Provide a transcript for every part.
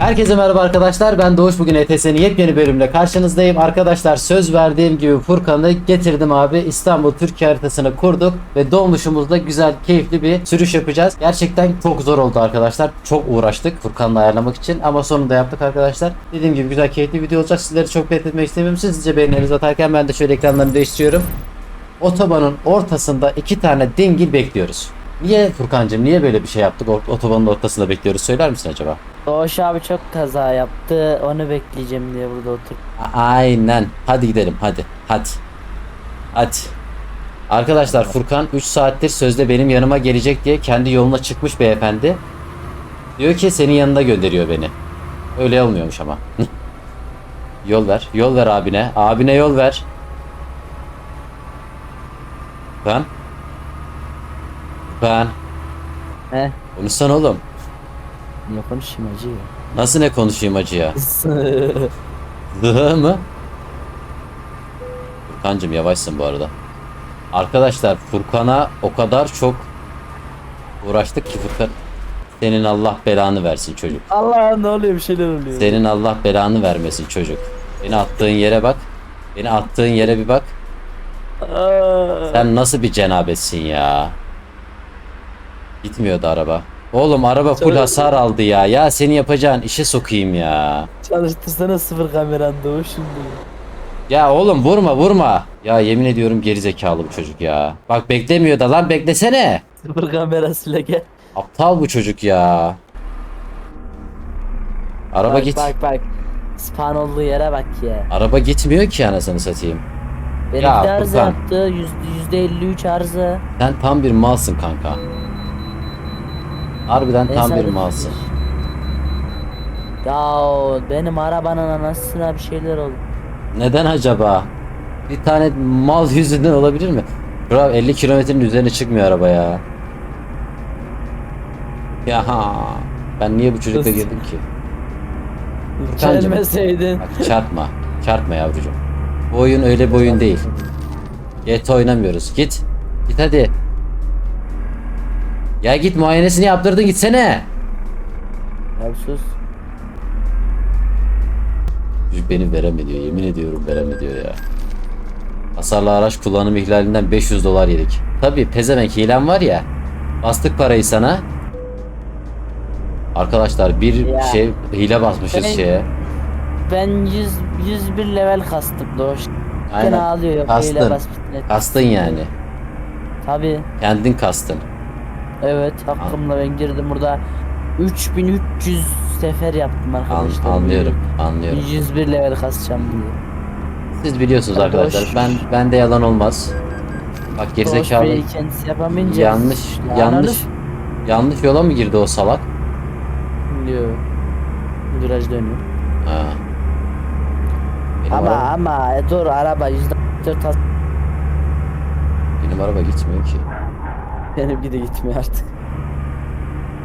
Herkese merhaba arkadaşlar. Ben Doğuş. Bugün ETS'nin yepyeni bölümle karşınızdayım. Arkadaşlar söz verdiğim gibi Furkan'ı getirdim abi. İstanbul Türkiye haritasını kurduk ve dolmuşumuzda güzel, keyifli bir sürüş yapacağız. Gerçekten çok zor oldu arkadaşlar. Çok uğraştık Furkan'la ayarlamak için ama sonunda yaptık arkadaşlar. Dediğim gibi güzel, keyifli video olacak. Sizleri çok bekletmek istemiyorum. Sizce beğenilerinizi atarken ben de şöyle ekranlarını değiştiriyorum. Otobanın ortasında iki tane dingil bekliyoruz. Niye Furkan'cığım niye böyle bir şey yaptık? Otobanın ortasında bekliyoruz. Söyler misin acaba? Doğuş abi çok kaza yaptı. Onu bekleyeceğim diye burada otur. Aynen. Hadi gidelim hadi. Hadi. Hadi. Arkadaşlar Furkan 3 saattir sözde benim yanıma gelecek diye kendi yoluna çıkmış beyefendi. Diyor ki senin yanında gönderiyor beni. Öyle olmuyormuş ama. yol ver. Yol ver abine. Abine yol ver. Furkan. Furkan. He? Konuşsana oğlum. Niye konuşayım acı ya? Nasıl ne konuşayım acı ya? Zıhı mı? Furkancım yavaşsın bu arada. Arkadaşlar Furkan'a o kadar çok uğraştık ki Furkan senin Allah belanı versin çocuk. Allah ne oluyor bir şeyler oluyor. Senin Allah belanı vermesin çocuk. Beni attığın yere bak. Beni attığın yere bir bak. Sen nasıl bir cenabetsin ya? Gitmiyordu araba. Oğlum araba full hasar aldı ya. Ya seni yapacağın işe sokayım ya. Çalıştırsana sıfır kameran Doğuş şimdi. Ya oğlum vurma vurma. Ya yemin ediyorum geri zekalı bu çocuk ya. Bak beklemiyor da lan beklesene. Sıfır kamerasıyla gel. Aptal bu çocuk ya. Araba bak, git. Bak bak. Span olduğu yere bak ya. Araba gitmiyor ki anasını satayım. Benimki de arıza Furkan. yaptı. Yüzde, yüzde 53 arıza. Sen tam bir malsın kanka. Harbiden tam bir Tesadüf. malsın. Ya benim arabanın anasına bir şeyler oldu. Neden acaba? Bir tane mal yüzünden olabilir mi? Bravo 50 kilometrenin üzerine çıkmıyor araba ya. Ya ben niye bu çocukla girdim ki? Furkancığım. Gelmeseydin. Bak çarpma. Çarpma yavrucuğum. Bu oyun öyle bir oyun değil. GT oynamıyoruz. Git. Git hadi. Ya git muayenesini yaptırdın gitsene. Ya sus. Çocuk beni veremediyor. Yemin ediyorum veremediyor ya. Hasarlı araç kullanım ihlalinden 500 dolar yedik. Tabi pezevenk hilem var ya. Bastık parayı sana. Arkadaşlar bir Ya. şey hile basmışız Ben- şeye. Ben 100, 101 level kastım Doğuş. Aynen. Ağlıyor Kastın. Kastın yani. Tabi Kendin kastın. Evet hakkımla ben girdim burada 3300 sefer yaptım An- arkadaşlar. anlıyorum. Anlıyorum. 101 level kasacağım diye. Siz biliyorsunuz Ya arkadaşlar. boş. Ben bende yalan olmaz. Bak gerizekalı kendisi yapamayınca yanlış Ya yanlış yanlış yola mı girdi o salak? diyor. Viraj dönüyor. Ha. Benim ama araba, ama e, dur araba %4 has benim araba gitmiyor ki. Benimki de gitmiyor artık.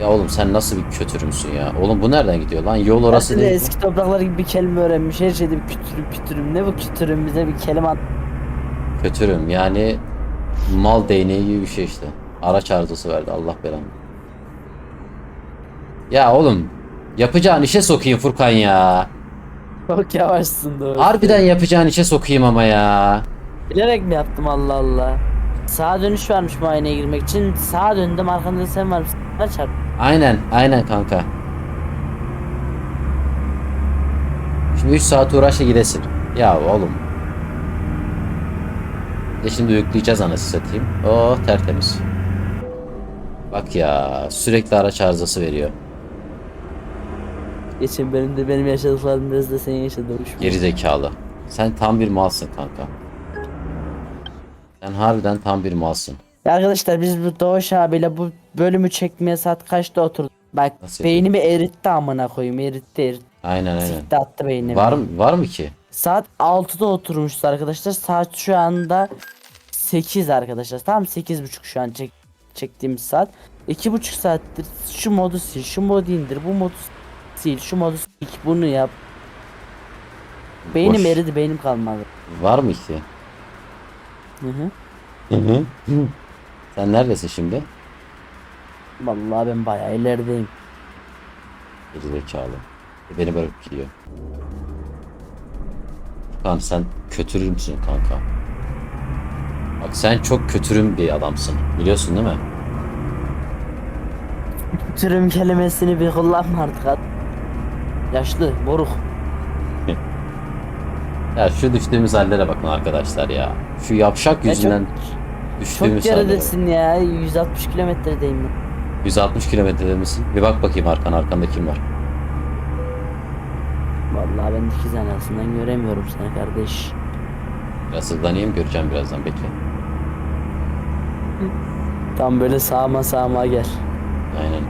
Ya oğlum sen nasıl bir kötürümsün ya? Oğlum bu nereden gidiyor lan? Yol orası Orası değil. eski topraklar gibi bir kelime öğrenmiş. Her şeyde bir kütürüm kütürüm. Ne bu kütürüm bize bir kelime at. Kötürüm yani mal değneği gibi bir şey işte. Araç arızası verdi Allah belanı. Ya oğlum yapacağın işe sokayım Furkan ya. Çok yavaşsın doğru. Harbiden yapacağın işe sokayım ama ya. Bilerek mi yaptım Allah Allah. Sağa dönüş varmış muayeneye girmek için. Sağa döndüm arkamda sen var mısın? Çarp. Aynen, aynen kanka. Şimdi 3 saat uğraşla gidesin. Ya oğlum. De şimdi yükleyeceğiz anası satayım. Oh tertemiz. Bak ya sürekli araç arızası veriyor. Geçin benim de benim yaşadıklarım biraz da senin yaşadığın. Geri zekalı. Sen tam bir malsın kanka. Sen harbiden tam bir malsın. Ya Arkadaşlar biz bu Doğuş abiyle bu bölümü çekmeye saat kaçta oturduk? Bak Nasıl beynimi eritti amına koyayım eritti eritti. Aynen aynen. Sikti attı beynimi. Var mı var mı ki? Saat 6'da oturmuşuz arkadaşlar. Saat şu anda 8 arkadaşlar. Tam 8.30 şu an çek, çektiğimiz saat. 2.5 saattir şu modu sil, şu modu indir, bu modu sil, şu modu sil, bunu yap. Beynim Boş. eridi, beynim kalmadı. Var mı ki? Hı hı. Sen neredesin şimdi? Vallahi ben bayağı ilerideyim. Geri zekalı. Beni bırakıp gidiyor. Furkan sen kötürüm müsün kanka? Bak sen çok kötürüm bir adamsın. Biliyorsun değil mi? Türüm kelimesini bir kullanma artık. at. Yaşlı, moruk. Ya şu düştüğümüz hallere bakın arkadaşlar ya. Şu yapşak Ya yüzünden Çok düştüğümüz hallere. bak. geridesin ya. 160 kilometredeyim ben. 160 kilometrede misin? Bir bak bakayım arkan arkanda kim var? Vallahi ben dikiz arasından göremiyorum seni kardeş. Biraz hızlanayım göreceğim birazdan bekle. Tam böyle sağma sağma gel. Aynen.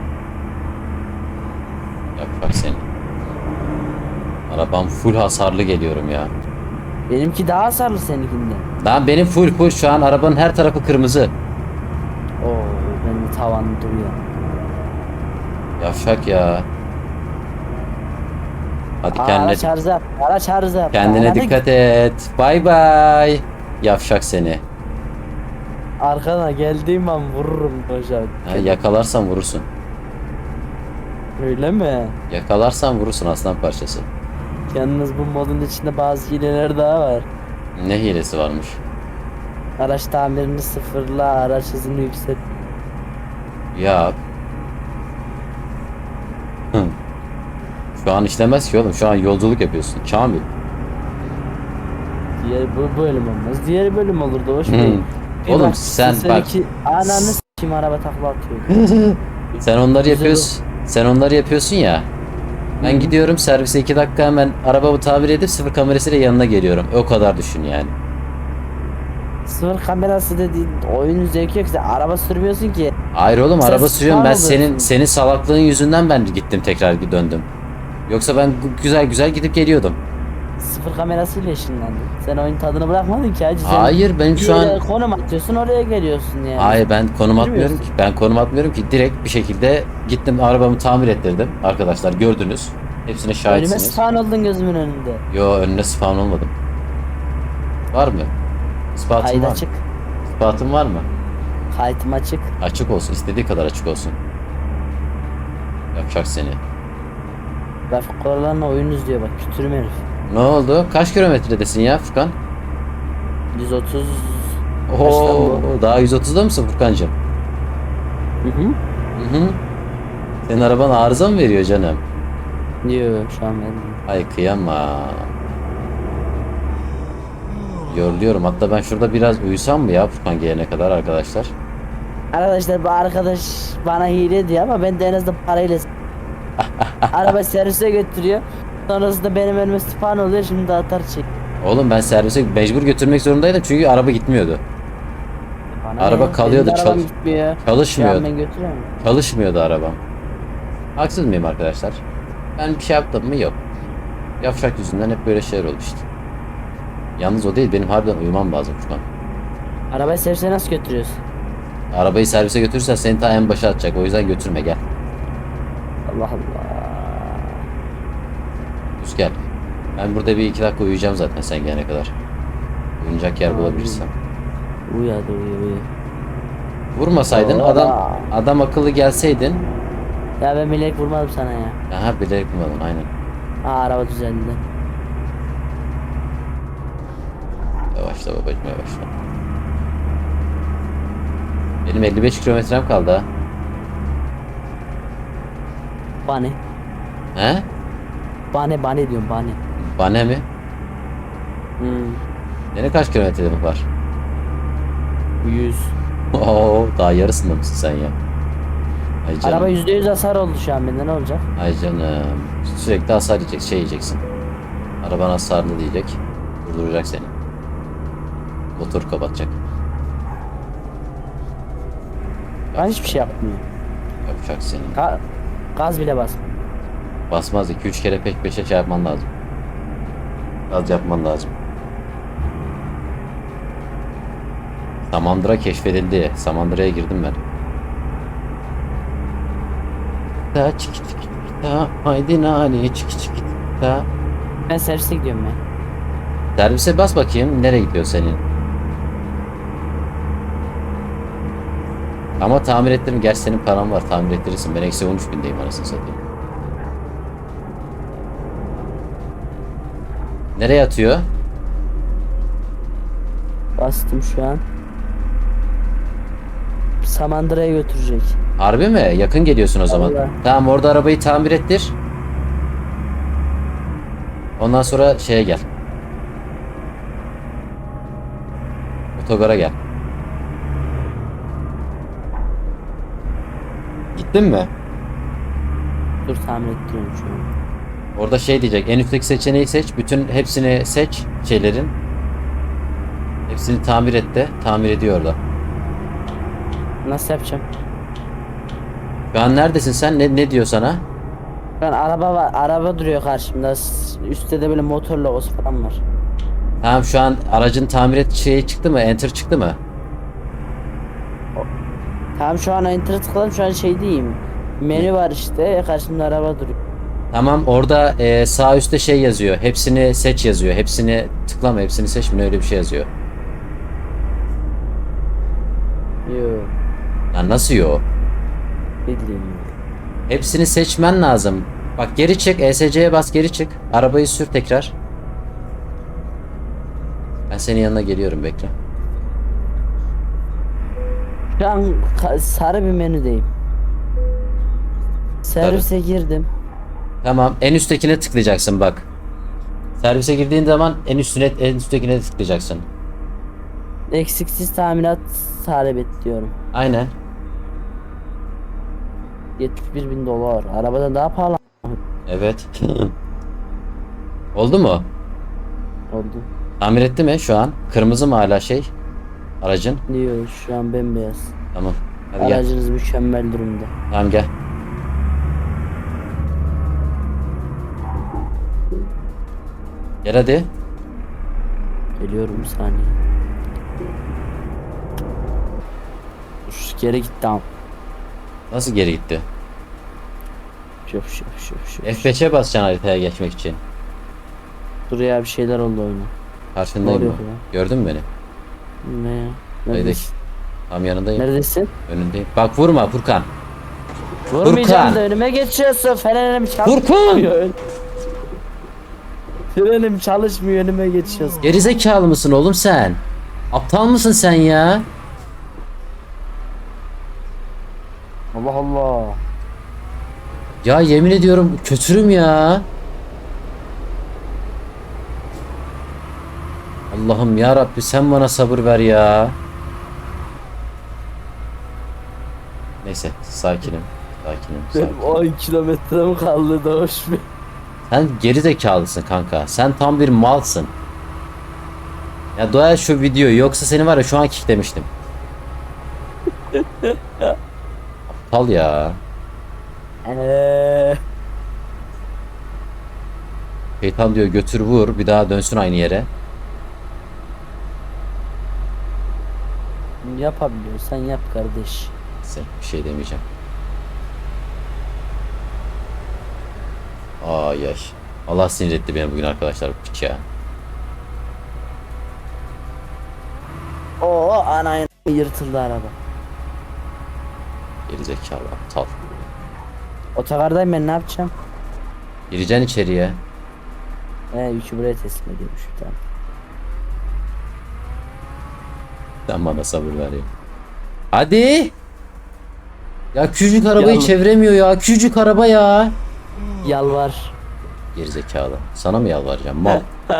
Yap bak seni. Arabam full hasarlı geliyorum ya. Benimki daha hasarlı seninkinden. Lan benim full full şu an arabanın her tarafı kırmızı. Oo benim tavan duruyor. Yavşak ya. Hadi Aa, kendine Araç arıza. Araç arıza. kendine dikkat et. Bay bay. Yavşak seni. Arkana geldiğim an vururum hocam. Ha, yakalarsan vurursun. Öyle mi? Yakalarsan vurursun aslan parçası. Yalnız bu modun içinde bazı hileler daha var. Ne hilesi varmış? Araç tamirini sıfırla, araç hızını yükselt. Ya. Hı. Şu an işlemez ki oğlum. Şu an yolculuk yapıyorsun. Kamil. Diğer bu bölüm olmaz. Diğer bölüm olurdu hoş değil. Bir Oğlum sen bak. seninki- Ananı s**eyim araba takla atıyor. Sen onları yapıyorsun. Sen onları yapıyorsun ya. Ben Hı. gidiyorum servise iki dakika hemen arabamı tamir edip sıfır kamerasıyla yanına geliyorum. O kadar düşün yani. Sıfır kamerası dediğin oyunun zevki yok. Sen araba sürmüyorsun ki. Hayır oğlum Sen araba sürüyorum ben oluyorsun. senin senin salaklığın yüzünden ben gittim tekrar döndüm. Yoksa ben güzel güzel gidip geliyordum. Sıfır kamerasıyla işinlendin. Sen oyun tadını bırakmadın ki hacı. Sen Hayır ben bir şu yere an konum atıyorsun oraya geliyorsun yani. Hayır ben konum atmıyorum ki. Ben konum atmıyorum ki. Direkt bir şekilde gittim arabamı tamir ettirdim. Arkadaşlar gördünüz. Hepsine Önüme şahitsiniz. spawn oldun gözümün önünde. Yo önüne spawn olmadım. Var mı? İspatın Kayıt var mı? açık. İspatın var mı? Kayıtım açık. Açık olsun. istediği kadar açık olsun. Yapacak seni. Trafik kurallarına oyun izliyor bak kütürüm herif. Ne oldu? Kaç kilometredesin ya Furkan? 130 Oo, daha 130'da mısın Furkancığım? Hı hı. Hı hı. Senin araban arıza mı veriyor canım? Diyor şu an benim. Ay kıyamam. Yoruluyorum. Hatta ben şurada biraz uyusam mı ya Furkan gelene kadar arkadaşlar? Arkadaşlar bu arkadaş bana hile diyor ama ben de en azından parayla Araba servise götürüyor. Sonrasında benim önüme spawn oluyor şimdi atar çek. Oğlum ben servise mecbur götürmek zorundaydım çünkü araba gitmiyordu. Bana Araba ne? kalıyordu, Benim de arabam gitmiyor. Şu an Çalışmıyordu. ben götürüyorum. Çalışmıyordu arabam. Haksız mıyım arkadaşlar? Ben bir şey yaptım mı? Yok. Yavşak yüzünden hep böyle şeyler oldu işte. Yalnız o değil benim harbiden uyumam lazım Furkan. Arabayı servise nasıl götürüyorsun? Arabayı servise götürürsen seni ta en başa atacak o yüzden götürme gel. Allah Allah. Gel. Ben burada bir iki dakika uyuyacağım zaten sen gelene kadar. Uyunacak yer Abi. bulabilirsem. Uyu hadi uyu uyu. Vurmasaydın Aa. adam adam akıllı gelseydin. Ya ben bilerek vurmadım sana ya. Aha bilerek vurmadın aynen. Aa araba düzeldi. Yavaşla babacım yavaşla. Benim 55 kilometrem kaldı ha. Bani. He? Bani bani diyorum bani. Bana mi? Hmm. Senin kaç kilometren var? 100. Oo, daha yarısında mısın sen ya? Ay canım. Araba %100 hasar oldu şu an bende ne olacak? Ay canım. Sürekli hasar yiyecek, şey yiyeceksin. Araban hasarlı diyecek. Durduracak seni. Motor kapatacak. Ben hiçbir şey yapmıyorum. Yapacak seni. Ga- gaz bile bas. Basmaz 2-3 kere peş peşe şey yapman lazım. Az yapman lazım. Samandıra keşfedildi. Samandıra'ya girdim ben. Da çiki çiki da haydi nani çiki çiki da. Ben servise gidiyorum ya. Servise bas bakayım nereye gidiyor senin? Ama tamir ettirim. Gerçi senin paran var. Tamir ettirirsin. Ben eksi 13 bindeyim anasını satayım. Nereye atıyor? Bastım şu an. Samandıra'ya götürecek. Harbi mi? Yakın geliyorsun o zaman. Vallahi. Tamam orada arabayı tamir ettir. Ondan sonra şeye gel. Otogara gel. Gittin mi? Dur tamir ettiriyorum şu an. Orada şey diyecek. En üstteki seçeneği seç. Bütün hepsini seç şeylerin. Hepsini tamir et de. Tamir ediyor orada. Nasıl yapacağım? Şu an neredesin sen? Ne, ne diyor sana? Ben araba var. Araba duruyor karşımda. Üstte de böyle motor logosu falan var. Tamam şu an aracın tamir et şeyi çıktı mı? Enter çıktı mı? Tamam şu an enter tıkladım şu an şey diyeyim. Menü var işte karşımda araba duruyor. Tamam orada e, sağ üstte şey yazıyor. Hepsini seç yazıyor. Hepsini tıklama, hepsini seç mi? Öyle bir şey yazıyor. Yo Lan nasıl yo? bildiğim. Hepsini seçmen lazım. Bak geri çık, ESC'ye bas geri çık. Arabayı sür tekrar. Ben senin yanına geliyorum bekle. Şu an sarı bir menüdeyim. Servise girdim. Tamam en üsttekine tıklayacaksın bak. Servise girdiğin zaman en üstüne en üsttekine tıklayacaksın. Eksiksiz tamirat talep et diyorum. Aynen. 71 bin dolar. Arabadan daha pahalı Evet. Oldu mu? oldu. Tamir etti mi şu an? Kırmızı mı hala şey? Aracın? Diyor şu an bembeyaz. Tamam. Hadi gel. Aracınız mükemmel durumda. Tamam gel. Gel hadi. Geliyorum bir saniye. Dur geri git tamam. Nasıl geri gitti? Şöp şöp şöp şöp. F5'e basacaksın haritaya geçmek için. Dur ya bir şeyler oldu oyuna. Karşındayım mı? Gördün mü beni? Ne ya? Neredesin? Tam yanındayım. Neredesin? Önündeyim. Bak vurma Furkan. Vurmayacağım Furkan! da önüme geçiyorsun. Frenim Furkan! Frenim çalışmıyor önüme geçiyorsun. Gerizekalı mısın oğlum sen? Aptal mısın sen ya? Allah Allah. Ya yemin ediyorum kötürüm ya. Allah'ım ya Rabbi sen bana sabır ver ya. Neyse sakinim. Sakinim. Benim sakinim. 10 kilometrem kaldı Doğuş Bey. Sen geri zekalısın kanka. Sen tam bir malsın. Ya doğa şu videoyu yoksa seni var ya şu an kicklemiştim. Aptal ya. Eee. Şeytan diyor götür vur bir daha dönsün aynı yere. Yapabiliyorsan yap kardeş. Neyse bir şey demeyeceğim. Ay ay. Allah sinir etti beni bugün arkadaşlar piç ya. Oo anayın yırtıldı araba. Geri zekalı aptal. Otogardayım ben ne yapacağım? Gireceksin içeriye. He yükü buraya teslim ediyormuş tane. Sen bana sabır ver ya. Hadi. Ya küçücük arabayı Ya- çeviremiyor ya. Küçücük araba ya. Yalvar. Geri zekalı. Sana mı yalvaracağım? Mal.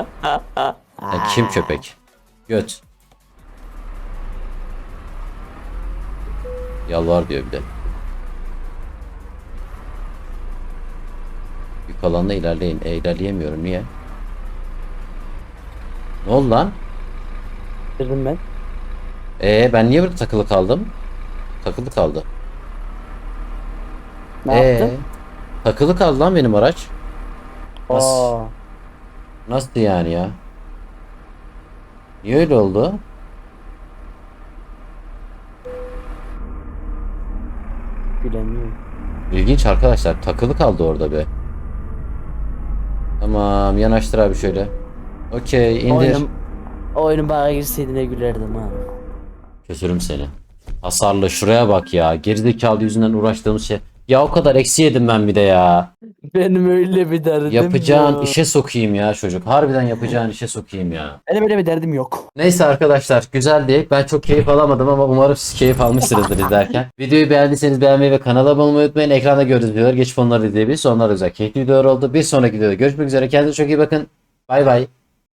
Sen kim köpek? Göt. Yalvar diyor bir de. Yük alanla ilerleyin. E ilerleyemiyorum. Niye? Ne oldu lan? Girdim ben. E ben niye burada takılı kaldım? Takılı kaldı. Ne Ee, yaptın? Takılı kaldı lan benim araç. Nasıl? Oo. Nasıl yani ya? Niye öyle oldu? Bilemiyorum. İlginç arkadaşlar. Takılı kaldı orada be. Tamam yanaştır abi şöyle. Okey indir. Oyunum, oyunun bağa girseydin ne gülerdim ha. Kötürüm seni. Hasarlı şuraya bak ya. Gerizekalı yüzünden uğraştığımız şey. Ya o kadar eksi yedim ben bir de ya. Benim öyle bir derdim Yapacağın yok. işe sokayım ya çocuk. Harbiden yapacağın işe sokayım ya. Benim öyle bir derdim yok. Neyse arkadaşlar güzeldi. Ben çok keyif alamadım ama umarım siz keyif almışsınızdır izlerken. Videoyu beğendiyseniz beğenmeyi ve kanala abone olmayı unutmayın. Ekranda gördüğünüz videoları geçip onları izleyebilirsiniz. Onlar güzel keyifli videolar oldu. Bir sonraki videoda görüşmek üzere. Kendinize çok iyi bakın. Bay bay.